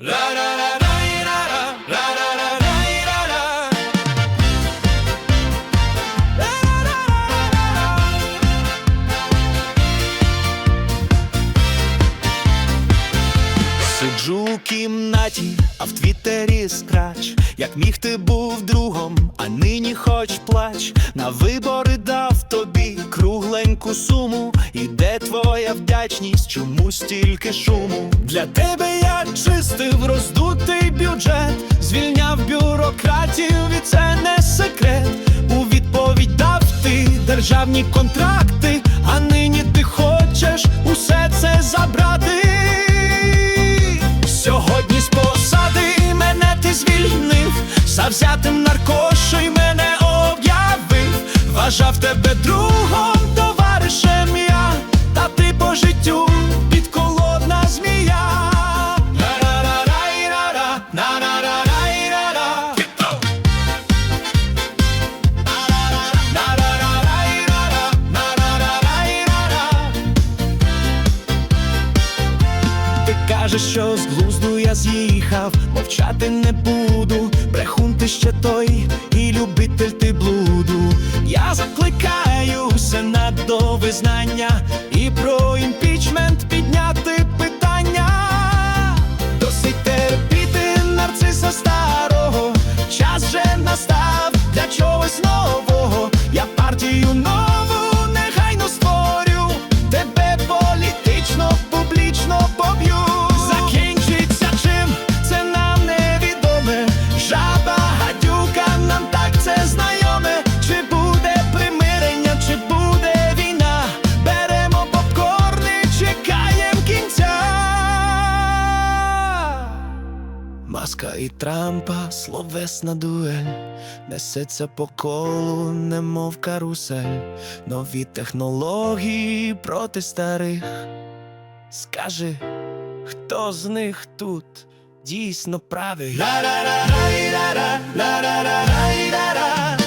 Сиджу у кімнаті, а в твіттері скрач, як міг ти був другом, а нині хоч плач. На вибори дав тобі кругленьку суму. І де твоя вдячність, чому стільки шуму? Для тебе я чистив роздутий бюджет, звільняв бюрократів, і це не секрет. У відповідь дав ти державні контракти, а нині ти хочеш усе це забрати. Сьогодні з посади мене ти звільнив, завзятим наркошей тебе другом, товаришем я, та ти по життю підколодна змія. Ти кажеш, що з глузду я з'їхав, мовчати не буду, брехун ти ще той, і любитель ти блуду. Я закликаю Сенат до визнання і про імпічмент підняти питання. Маска і Трампа, словесна дуель, несеться по колу, немов карусель, нові технології проти старих. Скажи, хто з них тут дійсно правий? Ла-ра-ра-рай-ра-ра, ла-ра-ра-рай-ра-ра.